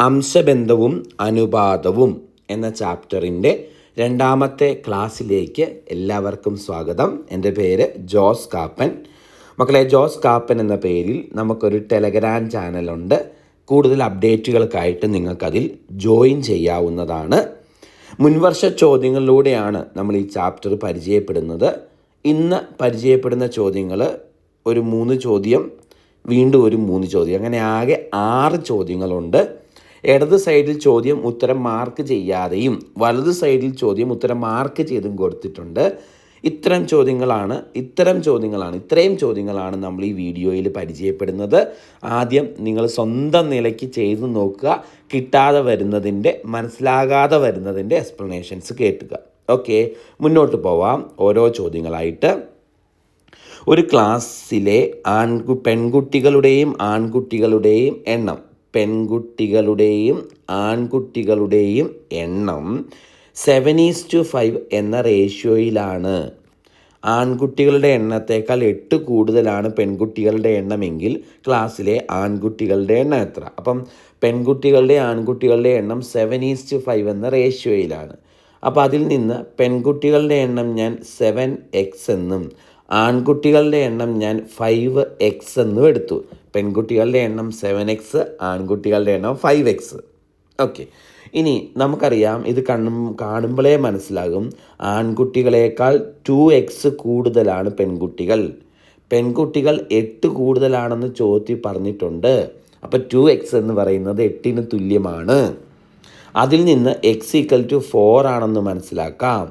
അംശബന്ധവും അനുപാതവും എന്ന ചാപ്റ്ററിന്റെ രണ്ടാമത്തെ ക്ലാസ്സിലേക്ക് എല്ലാവർക്കും സ്വാഗതം. എന്റെ പേര് ജോസ് കാപ്പൻ. മക്കളെ ജോസ് കാപ്പൻ എന്ന പേരിൽ നമുക്കൊരു ടെലഗ്രാം ചാനലുണ്ട്. കൂടുതൽ അപ്ഡേറ്റുകൾക്കായിട്ട് നിങ്ങൾക്കതിൽ ജോയിൻ ചെയ്യാവുന്നതാണ്. മുൻവർഷ ചോദ്യങ്ങളിലൂടെയാണ് നമ്മൾ ഈ ചാപ്റ്റർ പരിചയപ്പെടുന്നത്. ഇന്ന് പരിചയപ്പെടുന്ന ചോദ്യങ്ങൾ ഒരു മൂന്ന് ചോദ്യം വീണ്ടും ഒരു മൂന്ന് ചോദ്യം അങ്ങനെ ആകെ ആറ് ചോദ്യങ്ങളുണ്ട്. ഇടത് സൈഡിൽ ചോദ്യം ഉത്തരം മാർക്ക് ചെയ്യാതെയും വലത് സൈഡിൽ ചോദ്യം ഉത്തരം മാർക്ക് ചെയ്തും കൊടുത്തിട്ടുണ്ട്. ഇത്തരം ചോദ്യങ്ങളാണ് ഇത്തരം ചോദ്യങ്ങളാണ് ഇത്രയും ചോദ്യങ്ങളാണ് നമ്മൾ ഈ വീഡിയോയിൽ പരിചയപ്പെടുന്നത്. ആദ്യം നിങ്ങൾ സ്വന്തം നിലയ്ക്ക് ചെയ്തു നോക്കുക കിട്ടാതെ വരുന്നതിന്റെ മനസ്സിലാകാതെ വരുന്നതിന്റെ എക്സ്പ്ലനേഷൻസ് കേൾക്കുക ഓക്കെ മുന്നോട്ട് പോവാം. ഓരോ ചോദ്യങ്ങളായിട്ട്. ഒരു ക്ലാസ്സിലെ ആൺകു പെൺകുട്ടികളുടെയും ആൺകുട്ടികളുടെയും എണ്ണം. പെൺകുട്ടികളുടെയും ആൺകുട്ടികളുടെയും എണ്ണം സെവൻ ഈസ് ടു ഫൈവ് എന്ന റേഷ്യോയിലാണ് ആൺകുട്ടികളുടെ എണ്ണത്തേക്കാൾ എട്ട് കൂടുതലാണ് പെൺകുട്ടികളുടെ എണ്ണമെങ്കിൽ ക്ലാസ്സിലെ ആൺകുട്ടികളുടെ എണ്ണം എത്ര? അപ്പം പെൺകുട്ടികളുടെ ആൺകുട്ടികളുടെ എണ്ണം സെവൻ ടു ഫൈവ് എന്ന റേഷ്യോയിലാണ് അപ്പോൾ അതിൽ നിന്ന് പെൺകുട്ടികളുടെ എണ്ണം ഞാൻ സെവൻ എക്സ് എന്നും ആൺകുട്ടികളുടെ എണ്ണം ഞാൻ ഫൈവ് എക്സ് എന്നും എടുത്തു. പെൺകുട്ടികളുടെ എണ്ണം സെവൻ എക്സ് ആൺകുട്ടികളുടെ എണ്ണം ഫൈവ് എക്സ് ഓക്കെ ഇനി നമുക്കറിയാം ഇത് കണ്ണും കാണുമ്പോഴേ മനസ്സിലാകും. ആൺകുട്ടികളേക്കാൾ ടു എക്സ് കൂടുതലാണ് പെൺകുട്ടികൾ. പെൺകുട്ടികൾ എട്ട് കൂടുതലാണെന്ന് ചോദ്യത്തിൽ പറഞ്ഞിട്ടുണ്ട്. അപ്പോൾ ടു എക്സ് എന്ന് പറയുന്നത് എട്ടിന് തുല്യമാണ്. അതിൽ നിന്ന് എക്സ് ഈക്വൽ ടു ഫോർ ആണെന്ന് മനസ്സിലാക്കാം.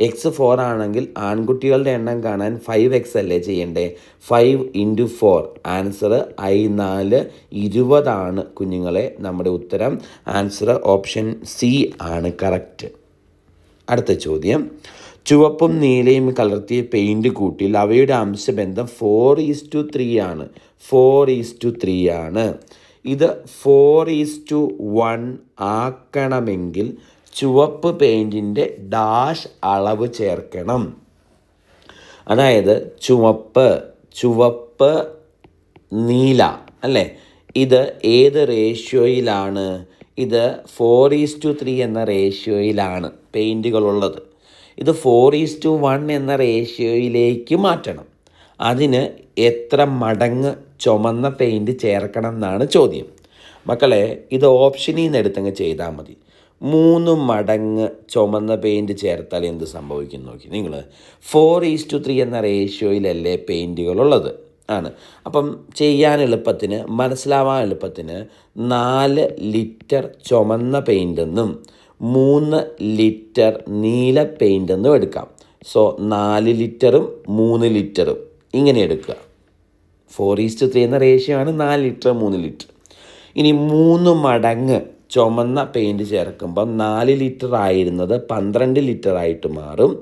എക്സ് ഫോർ ആണെങ്കിൽ ആൺകുട്ടികളുടെ എണ്ണം കാണാൻ ഫൈവ് എക്സ് അല്ലേ ചെയ്യണ്ടേ? ഫൈവ് ഇന്റു ഫോർ ആൻസർ ഐ നാല് ഇരുപതാണ് കുഞ്ഞുങ്ങളെ നമ്മുടെ ഉത്തരം. ആൻസർ ഓപ്ഷൻ സി ആണ് കറക്റ്റ് അടുത്ത ചോദ്യം. ചുവപ്പും നീലയും കലർത്തിയ പെയിന്റ് കൂട്ടിൽ അവയുടെ അംശബന്ധം ഫോർ ഈസ് ടു ത്രീ ആണ്. ഫോർ ഈസ് ടു ത്രീ ആണ്. ഇത് ഫോർ ഈസ് ടു വൺ ആക്കണമെങ്കിൽ ചുവപ്പ് പെയിന്റിന്റെ ഡാഷ് അളവ് ചേർക്കണം. അതായത് ചുവപ്പ് ചുവപ്പ് നീല അല്ലേ? ഇത് ഏത് റേഷ്യോയിലാണ്? ഇത് ഫോർ ഈസ് ടു ത്രീ എന്ന റേഷ്യോയിലാണ് പെയിന്റുകളുള്ളത് ഇത് ഫോർ ഈസ് ടു വൺ എന്ന റേഷ്യോയിലേക്ക് മാറ്റണം. അതിന് എത്ര മടങ്ങ് ചുമന്ന പെയിന്റ് ചേർക്കണം എന്നാണ് ചോദ്യം. മക്കളെ ഇത് ഓപ്ഷനിൽ നിന്ന് എടുത്തങ്ങ് ചെയ്താൽ മതി. മൂന്ന് മടങ്ങ് ചുമന്ന പെയിന്റ് ചേർത്താൽ എന്ത് സംഭവിക്കും നോക്കി. നിങ്ങൾ ഫോർ ഈസ് ടു ത്രീ എന്ന റേഷ്യോയിലല്ലേ പെയിന്റുകളുള്ളത് ആണ്. അപ്പം ചെയ്യാൻ എളുപ്പത്തിന് മനസ്സിലാവാൻ എളുപ്പത്തിന് നാല് ലിറ്റർ ചുമന്ന പെയിന്റെന്നും മൂന്ന് ലിറ്റർ നീല പെയിന്റെന്നും എടുക്കാം. സോ നാല് ലിറ്ററും മൂന്ന് ലിറ്ററും. ഇങ്ങനെ എടുക്കുക. ഫോർ ഈസ്റ്റ് ത്രീ എന്ന റേഷ്യോ ആണ് നാല് ലിറ്റർ മൂന്ന് ലിറ്റർ. ഇനി മൂന്ന് മടങ്ങ് ചുമന്ന പെയിന്റ് ചേർക്കുമ്പം നാല് ലിറ്റർ ആയിരുന്നത് പന്ത്രണ്ട് ലിറ്റർ ആയിട്ട് മാറും.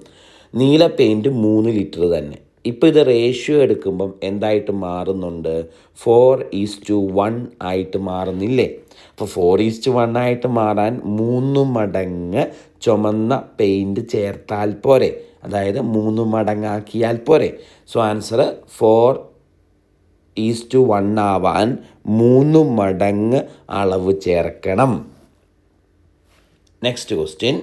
നീല പെയിന്റ് മൂന്ന് ലിറ്റർ തന്നെ. ഇപ്പോൾ ഇത് റേഷ്യോ എടുക്കുമ്പം എന്തായിട്ട് മാറുന്നുണ്ട്? ഫോർ ഈസ് ടു വൺ ആയിട്ട് മാറുന്നില്ലേ? അപ്പോൾ ഫോർ ഈസ് ടു വൺ ആയിട്ട് മാറാൻ മൂന്ന് മടങ്ങ് ചുമന്ന പെയിന്റ് ചേർത്താൽ പോരെ. അതായത് മൂന്ന് മടങ്ങാക്കിയാൽ പോരെ. So answer four is to one ആവാൻ മൂന്ന് മടങ്ങ് അളവ് ചേർക്കണം. നെക്സ്റ്റ് ക്വസ്റ്റ്യൻ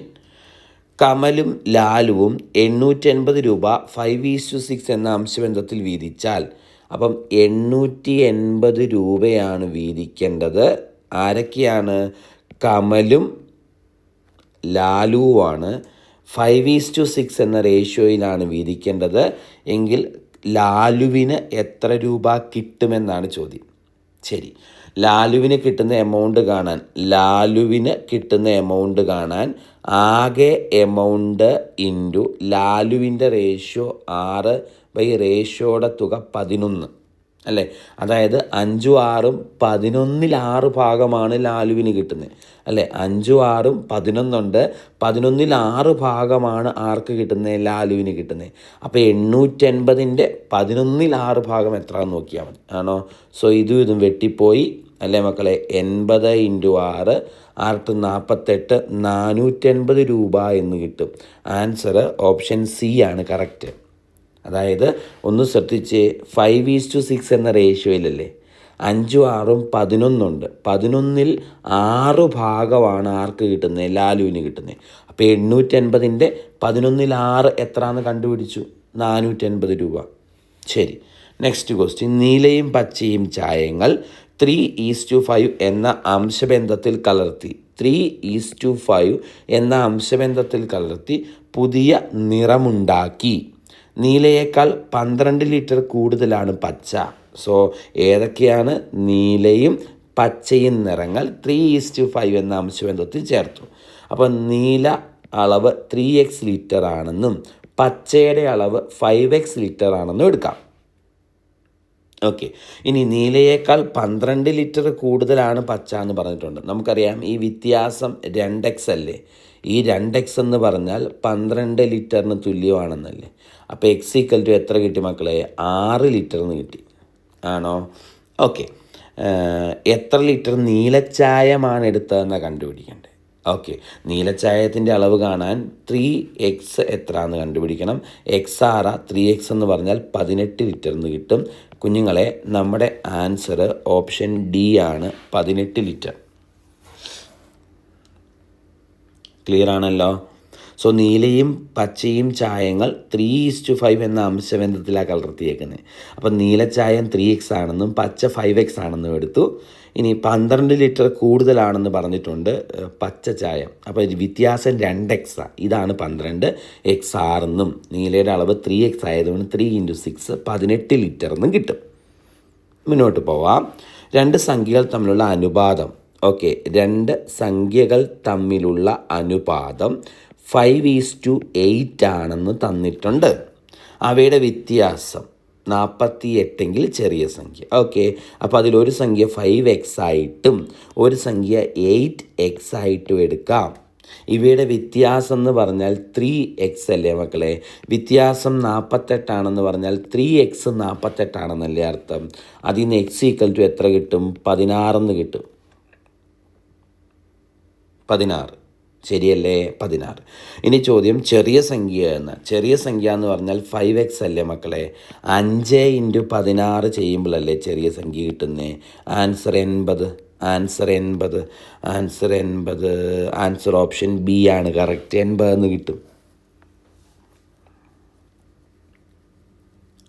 കമലും ലാലുവും എണ്ണൂറ്റി എൺപത് രൂപ ഫൈവ് ഈസ് ടു സിക്സ് എന്ന അംശബന്ധത്തിൽ വീതിച്ചാൽ. അപ്പം എണ്ണൂറ്റി എൺപത് രൂപയാണ് വീതിക്കേണ്ടത്. ആരൊക്കെയാണ്? കമലും ലാലുവുമാണ്. ഫൈവ് ഈസ് ടു സിക്സ് എന്ന റേഷ്യോയിലാണ് വീതിക്കേണ്ടത്. എങ്കിൽ ലാലുവിന് എത്ര രൂപ കിട്ടുമെന്നാണ് ചോദ്യം. ശരി. ലാലുവിന് കിട്ടുന്ന എമൗണ്ട് കാണാൻ ലാലുവിന് കിട്ടുന്ന എമൗണ്ട് കാണാൻ ആകെ എമൗണ്ട് ഇന്റു ലാലുവിന്റെ റേഷ്യോ ആറ് ബൈ റേഷ്യോയുടെ തുക പതിനൊന്ന്. അല്ലേ? അതായത് അഞ്ചും ആറും പതിനൊന്നിൽ ആറ് ഭാഗമാണ് ലാലുവിന് കിട്ടുന്നത്. അല്ലേ? അഞ്ചും ആറും പതിനൊന്നുണ്ട്. പതിനൊന്നിൽ ആറ് ഭാഗമാണ് ആർക്ക് കിട്ടുന്നത്? ലാലുവിന് കിട്ടുന്നത്. അപ്പോൾ എണ്ണൂറ്റൻപതിന്റെ പതിനൊന്നിൽ ആറ് ഭാഗം എത്ര നോക്കിയാൽ മതി. ആണോ? സോ ഇതും ഇതും വെട്ടിപ്പോയി. അല്ലേ മക്കളെ? എൺപത് ഇന്റു ആറ് ആർട്ട് നാൽപ്പത്തെട്ട്? നാനൂറ്റൻപത് രൂപ എന്ന് കിട്ടും. ആൻസർ ഓപ്ഷൻ സി ആണ്. കറക്റ്റ്. അതായത് ഒന്ന് ശ്രദ്ധിച്ച് ഫൈവ് ഈസ് ടു സിക്സ് എന്ന റേഷ്യോയിലല്ലേ അഞ്ചും ആറും പതിനൊന്നുണ്ട്. പതിനൊന്നിൽ ആറ് ഭാഗമാണ് ആർക്ക് കിട്ടുന്നത് ലാലുവിന് കിട്ടുന്നത് അപ്പോൾ എണ്ണൂറ്റി അൻപതിന്റെ പതിനൊന്നിൽ ആറ് എത്രയാണെന്ന് കണ്ടുപിടിച്ചു? നാനൂറ്റൻപത് രൂപ. ശരി. നെക്സ്റ്റ് ക്വസ്റ്റ്യൻ നീലയും പച്ചയും ചായങ്ങൾ ത്രീ ഈസ് ടു ഫൈവ് എന്ന അംശബന്ധത്തിൽ കലർത്തി. ത്രീ ഈസ് ടു ഫൈവ് എന്ന അംശബന്ധത്തിൽ കലർത്തി പുതിയ നിറമുണ്ടാക്കി. നീലയേക്കാൾ പന്ത്രണ്ട് ലിറ്റർ കൂടുതലാണ് പച്ച. സോ ഏതൊക്കെയാണ് നീലയും പച്ചയും നിറങ്ങൾ? ത്രീ ഈസ് ടു ഫൈവ് എന്ന അംശബന്ധത്തിൽ ചേർത്തു. അപ്പോൾ നീല അളവ് ത്രീ എക്സ് ലിറ്റർ ആണെന്നും പച്ചയുടെ അളവ് ഫൈവ് എക്സ് ലിറ്റർ ആണെന്നും എടുക്കാം. ഓക്കെ ഇനി നീലയേക്കാൾ പന്ത്രണ്ട് ലിറ്റർ കൂടുതലാണ് പച്ച എന്ന് പറഞ്ഞിട്ടുണ്ട്. നമുക്കറിയാം ഈ വ്യത്യാസം രണ്ട് എക്സ് അല്ലേ? ഈ രണ്ട് എക്സ് എന്ന് പറഞ്ഞാൽ പന്ത്രണ്ട് ലിറ്ററിന് തുല്യമാണെന്നല്ലേ? അപ്പോൾ എക്സ് ഈക്വൽ ടു എത്ര കിട്ടി മക്കളെ? ആറ് ലിറ്ററിന് കിട്ടി. ആണോ? ഓക്കെ എത്ര ലിറ്റർ നീലച്ചായമാണ് എടുത്തതെന്നാണ് കണ്ടുപിടിക്കേണ്ടത് ഓക്കെ നീലച്ചായത്തിന്റെ അളവ് കാണാൻ ത്രീ എക്സ് എത്ര എന്ന് കണ്ടുപിടിക്കണം എക്സ് ആറ ത്രീ എക്സ് എന്ന് പറഞ്ഞാൽ പതിനെട്ട് ലിറ്റർ എന്ന് കിട്ടും. കുഞ്ഞുങ്ങളെ നമ്മുടെ ആൻസർ ഓപ്ഷൻ ഡി ആണ് പതിനെട്ട് ലിറ്റർ. ക്ലിയർ ആണല്ലോ? സോ നീലയും പച്ചയും ചായങ്ങൾ ത്രീ ഈസ് ടു ഫൈവ് എന്ന അംശബന്ധത്തിലാണ് കലർത്തിയേക്കുന്നത് അപ്പം നീലച്ചായം ത്രീ എക്സ് ആണെന്നും പച്ച ഫൈവ് എക്സ് ആണെന്നും എടുത്തു. ഇനി പന്ത്രണ്ട് ലിറ്റർ കൂടുതലാണെന്ന് പറഞ്ഞിട്ടുണ്ട് പച്ച ചായ. അപ്പോൾ വ്യത്യാസം രണ്ട് എക്സാണ് ഇതാണ് പന്ത്രണ്ട് എക്സ് ആറെന്നും നീലയുടെ അളവ് ത്രീ എക്സ് ആയതുകൊണ്ട് ത്രീ ഇന്റു സിക്സ് പതിനെട്ട് ലിറ്റർ എന്നും കിട്ടും. മുന്നോട്ട് പോവാം. രണ്ട് സംഖ്യകൾ തമ്മിലുള്ള അനുപാതം. ഓക്കെ രണ്ട് സംഖ്യകൾ തമ്മിലുള്ള അനുപാതം ഫൈവ് ഈസ് ടു എയ്റ്റ് ആണെന്ന് തന്നിട്ടുണ്ട്. അവയുടെ വ്യത്യാസം. നാൽപ്പത്തി എട്ടെങ്കിൽ ചെറിയ സംഖ്യ. ഓക്കെ. അപ്പോൾ അതിലൊരു സംഖ്യ ഫൈവ് എക്സ് ആയിട്ടും ഒരു സംഖ്യ എയ്റ്റ് എക്സ് ആയിട്ടും എടുക്കാം. ഇവയുടെ വ്യത്യാസം എന്ന് പറഞ്ഞാൽ ത്രീ എക്സ് അല്ലേ മക്കളെ? വ്യത്യാസം നാൽപ്പത്തെട്ടാണെന്ന് പറഞ്ഞാൽ ത്രീ എക്സ് നാൽപ്പത്തെട്ടാണെന്നല്ലേ അർത്ഥം. അതിൽ നിന്ന് എക്സ് ഈക്വൽ ടു എത്ര കിട്ടും? പതിനാറെന്ന് കിട്ടും. പതിനാറ്. ശരിയല്ലേ? പതിനാറ്. ഇനി ചോദ്യം ചെറിയ സംഖ്യ എന്ന്. ചെറിയ സംഖ്യ എന്ന് പറഞ്ഞാൽ ഫൈവ് എക്സ് അല്ലേ മക്കളെ? അഞ്ച് ഇന്റു പതിനാറ് ചെയ്യുമ്പോഴല്ലേ ചെറിയ സംഖ്യ കിട്ടുന്നേ? ആൻസർ എൺപത്. ആൻസർ എൺപത്. ആൻസർ എൺപത്. ആൻസർ ഓപ്ഷൻ ബി ആണ്. കറക്റ്റ് എൺപത് എന്ന് കിട്ടും.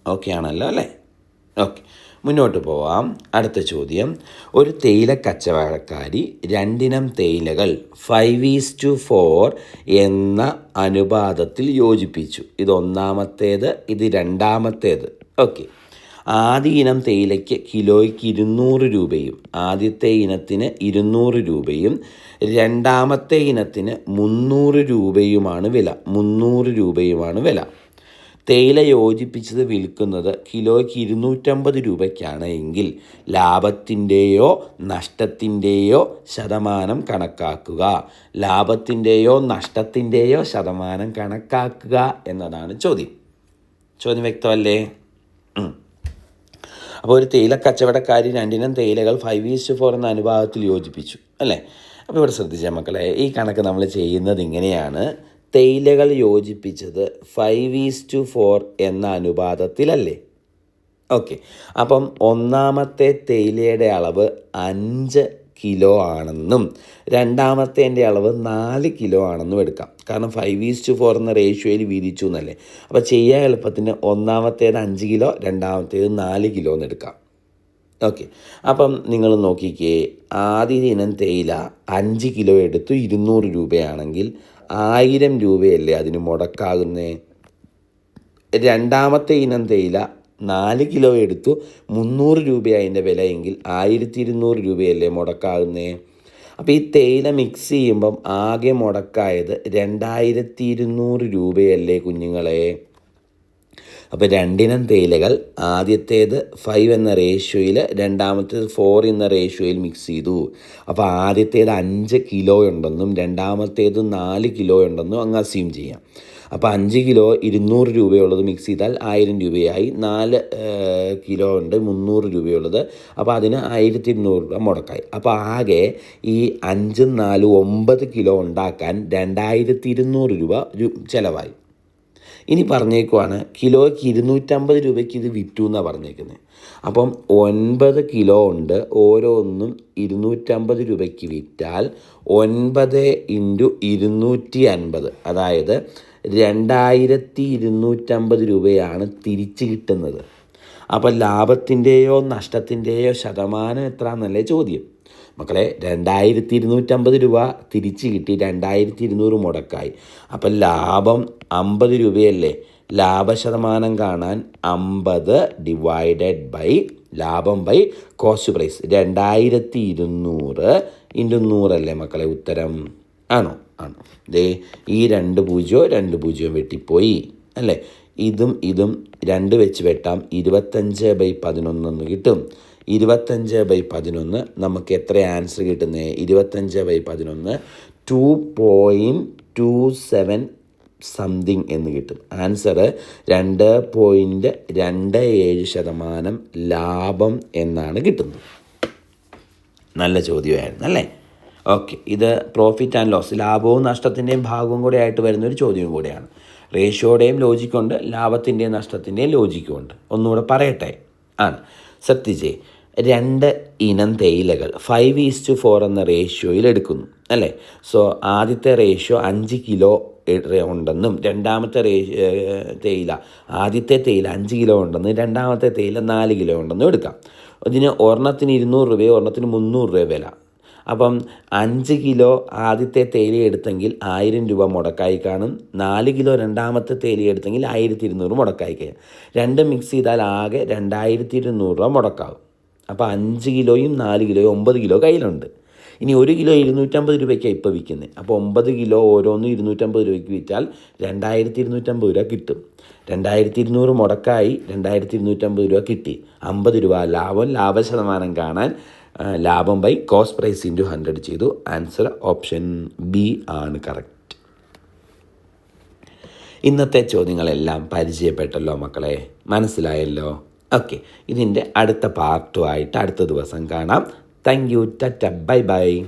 ഓക്കെ ആണല്ലോ അല്ലേ? ഓക്കെ മുന്നോട്ട് പോവാം. അടുത്ത ചോദ്യം. ഒരു തേയില കച്ചവടക്കാരി രണ്ടിനം തേയിലകൾ ഫൈവ് ഈസ് ടു ഫോർ എന്ന അനുപാതത്തിൽ യോജിപ്പിച്ചു. ഇത് ഒന്നാമത്തേത് ഇത് രണ്ടാമത്തേത്. ഓക്കെ ആദ്യ ഇനം തേയിലയ്ക്ക് കിലോയ്ക്ക് ഇരുന്നൂറ് രൂപയും ആദ്യത്തെ ഇനത്തിന് ഇരുന്നൂറ് രൂപയും രണ്ടാമത്തെ ഇനത്തിന് മുന്നൂറ് രൂപയുമാണ് വില. മുന്നൂറ് രൂപയുമാണ് വില. തേയില യോജിപ്പിച്ചത് വിൽക്കുന്നത് കിലോയ്ക്ക് ഇരുന്നൂറ്റമ്പത് രൂപയ്ക്കാണ് എങ്കിൽ ലാഭത്തിന്റെയോ നഷ്ടത്തിന്റെയോ ശതമാനം കണക്കാക്കുക. ലാഭത്തിന്റെയോ നഷ്ടത്തിന്റെയോ ശതമാനം കണക്കാക്കുക എന്നതാണ് ചോദ്യം. ചോദ്യം വ്യക്തമല്ലേ? അപ്പോൾ ഒരു തേയില കച്ചവടക്കാരി രണ്ടിനും തേയിലകൾ ഫൈവ് ഈസ്റ്റ് ഫോർ എന്ന അനുപാതത്തിൽ യോജിപ്പിച്ചു അല്ലേ? അപ്പോൾ ഇവിടെ ശ്രദ്ധിച്ചാൽ മക്കളെ ഈ കണക്ക് നമ്മൾ ചെയ്യുന്നത് ഇങ്ങനെയാണ്. തേയിലകൾ യോജിപ്പിച്ചത് ഫൈവ് ഈസ് ടു ഫോർ എന്ന അനുപാതത്തിലല്ലേ? ഓക്കെ അപ്പം ഒന്നാമത്തെ തേയിലയുടെ അളവ് അഞ്ച് കിലോ ആണെന്നും രണ്ടാമത്തേന്റെ അളവ് നാല് കിലോ ആണെന്നും എടുക്കാം. കാരണം ഫൈവ് ഈസ് ടു ഫോർ എന്ന റേഷ്യോയിൽ വീതിച്ചു എന്നല്ലേ. അപ്പോൾ ചെയ്യാൻ എളുപ്പത്തിന് ഒന്നാമത്തേത് അഞ്ച് കിലോ രണ്ടാമത്തേത് നാല് കിലോ എന്ന് എടുക്കാം. ഓക്കെ അപ്പം നിങ്ങൾ നോക്കിക്കേ ആദ്യ ഇനം തേയില അഞ്ച് കിലോ എടുത്തു ഇരുന്നൂറ് രൂപയാണെങ്കിൽ ആയിരം രൂപയല്ലേ അതിന് മുടക്കാകുന്നേ? രണ്ടാമത്തെ ഇനം തേയില നാല് കിലോ എടുത്തു മുന്നൂറ് രൂപ അതിന്റെ വിലയെങ്കിൽ ആയിരത്തി ഇരുന്നൂറ് രൂപയല്ലേ മുടക്കാകുന്നേ? അപ്പോൾ ഈ തേയില മിക്സ് ചെയ്യുമ്പം ആകെ മുടക്കായത് രണ്ടായിരത്തി ഇരുന്നൂറ് രൂപയല്ലേ കുഞ്ഞുങ്ങളെ? അപ്പോൾ രണ്ടിനം തേയിലകൾ ആദ്യത്തേത് ഫൈവ് എന്ന റേഷ്യോയിൽ രണ്ടാമത്തേത് ഫോർ എന്ന റേഷ്യോയിൽ മിക്സ് ചെയ്തു. അപ്പോൾ ആദ്യത്തേത് അഞ്ച് കിലോ ഉണ്ടെന്നും രണ്ടാമത്തേത് നാല് കിലോ ഉണ്ടെന്നും അങ്ങ് അസ്യൂം ചെയ്യാം. അപ്പോൾ അഞ്ച് കിലോ ഇരുന്നൂറ് രൂപയുള്ളത് മിക്സ് ചെയ്താൽ ആയിരം രൂപയായി. നാല് കിലോ ഉണ്ട് മുന്നൂറ് രൂപയുള്ളത്. അപ്പോൾ അതിന് ആയിരത്തി ഇരുന്നൂറ് രൂപ മുടക്കായി. അപ്പോൾ ആകെ ഈ അഞ്ചും നാലും ഒമ്പത് കിലോ ഉണ്ടാക്കാൻ രണ്ടായിരത്തി ഇരുന്നൂറ് രൂപ ചിലവായി. ഇനി പറഞ്ഞേക്കുവാണ് കിലോയ്ക്ക് ഇരുന്നൂറ്റമ്പത് രൂപയ്ക്ക് ഇത് വിറ്റു എന്നാണ് പറഞ്ഞേക്കുന്നത് അപ്പം ഒൻപത് കിലോ ഉണ്ട് ഓരോന്നും ഇരുന്നൂറ്റമ്പത് രൂപയ്ക്ക് വിറ്റാൽ ഒൻപത് ഇന്റു ഇരുന്നൂറ്റി അൻപത് അതായത് രണ്ടായിരത്തി ഇരുന്നൂറ്റമ്പത് രൂപയാണ് തിരിച്ച് കിട്ടുന്നത്. അപ്പോൾ ലാഭത്തിന്റെയോ നഷ്ടത്തിന്റെയോ ശതമാനം എത്ര എന്നല്ലേ ചോദ്യം? മക്കളെ രണ്ടായിരത്തി ഇരുന്നൂറ്റമ്പത് രൂപ തിരിച്ച് കിട്ടി രണ്ടായിരത്തി ഇരുന്നൂറ് മുടക്കായി. അപ്പം ലാഭം അമ്പത് രൂപയല്ലേ? ലാഭശതമാനം കാണാൻ അമ്പത് ഡിവൈഡഡ് ബൈ ലാഭം ബൈ കോസ്റ്റ് പ്രൈസ് രണ്ടായിരത്തി ഇരുന്നൂറ് ഇന്റു നൂറല്ലേ മക്കളെ ഉത്തരം? ആണോ? ആണോ. ദേ ഈ രണ്ട് പൂജ്യവും രണ്ട് പൂജ്യവും വെട്ടിപ്പോയി അല്ലേ? ഇതും ഇതും രണ്ട് വെച്ച് വെട്ടാം. ഇരുപത്തഞ്ച് ബൈ പതിനൊന്നെന്ന് കിട്ടും. ഇരുപത്തഞ്ച് ബൈ പതിനൊന്ന് നമുക്ക് എത്ര ആൻസർ കിട്ടുന്നത് ഇരുപത്തഞ്ച് ബൈ പതിനൊന്ന് two point two seven something എന്ന് കിട്ടും. ആൻസർ രണ്ട് പോയിന്റ് രണ്ട് ഏഴ് ശതമാനം ലാഭം എന്നാണ് കിട്ടുന്നത്. നല്ല ചോദ്യമായിരുന്നു അല്ലേ? ഓക്കെ ഇത് പ്രോഫിറ്റ് ആൻഡ് ലോസ് ലാഭവും നഷ്ടത്തിന്റെയും ഭാഗവും കൂടെ ആയിട്ട് വരുന്നൊരു ചോദ്യവും കൂടെയാണ്. റേഷ്യോയുടെയും ലോജിക്കുണ്ട് ലാഭത്തിന്റെയും നഷ്ടത്തിന്റെയും ലോജിക്കുമുണ്ട് ഒന്നുകൂടെ പറയട്ടെ? ആണ്. ശ്രദ്ധിച്ചേ രണ്ട് ഇനം തേയിലകൾ ഫൈവ് ഈസ്റ്റ് ഫോർ എന്ന റേഷ്യോയിൽ എടുക്കുന്നു അല്ലേ? സോ ആദ്യത്തെ റേഷ്യോ അഞ്ച് കിലോ ഉണ്ടെന്നും രണ്ടാമത്തെ തേയില ആദ്യത്തെ തേയില അഞ്ച് കിലോ ഉണ്ടെന്നും രണ്ടാമത്തെ തേയില നാല് കിലോ ഉണ്ടെന്നും എടുക്കാം. ഇതിന് ഒരെണ്ണത്തിന് ഇരുന്നൂറ് രൂപയോ ഒരെണ്ണത്തിന് മുന്നൂറ് രൂപ വില. അപ്പം അഞ്ച് കിലോ ആദ്യത്തെ തേയില എടുത്തെങ്കിൽ ആയിരം രൂപ മുടക്കായി കാണും. നാല് കിലോ രണ്ടാമത്തെ തേയില എടുത്തെങ്കിൽ ആയിരത്തി ഇരുന്നൂറ് മുടക്കായി കഴിയും. രണ്ടും മിക്സ് ചെയ്താൽ ആകെ രണ്ടായിരത്തി ഇരുന്നൂറ് രൂപ മുടക്കാവും. അപ്പോൾ അഞ്ച് കിലോയും നാല് കിലോയും ഒമ്പത് കിലോ കയ്യിലുണ്ട്. ഇനി ഒരു കിലോ ഇരുന്നൂറ്റമ്പത് രൂപയ്ക്കാണ് ഇപ്പോൾ വിൽക്കുന്നത് അപ്പോൾ ഒമ്പത് കിലോ ഓരോന്നും ഇരുന്നൂറ്റമ്പത് രൂപയ്ക്ക് വിറ്റാൽ രണ്ടായിരത്തി ഇരുന്നൂറ്റമ്പത് രൂപ കിട്ടും. രണ്ടായിരത്തി ഇരുന്നൂറ് മുടക്കായി രണ്ടായിരത്തി ഇരുന്നൂറ്റമ്പത് രൂപ കിട്ടി. അമ്പത് രൂപ ലാഭം ലാഭശതമാനം കാണാൻ ലാഭം by cost price into hundred ചെയ്തു. ആൻസർ ഓപ്ഷൻ ബി ആണ് കറക്റ്റ് ഇന്നത്തെ ചോദ്യങ്ങളെല്ലാം പരിചയപ്പെട്ടല്ലോ മക്കളെ? മനസ്സിലായല്ലോ? ഓക്കെ ഇതിന്റെ അടുത്ത പാർട്ടുമായിട്ട് അടുത്ത ദിവസം കാണാം. Thank you tata bye bye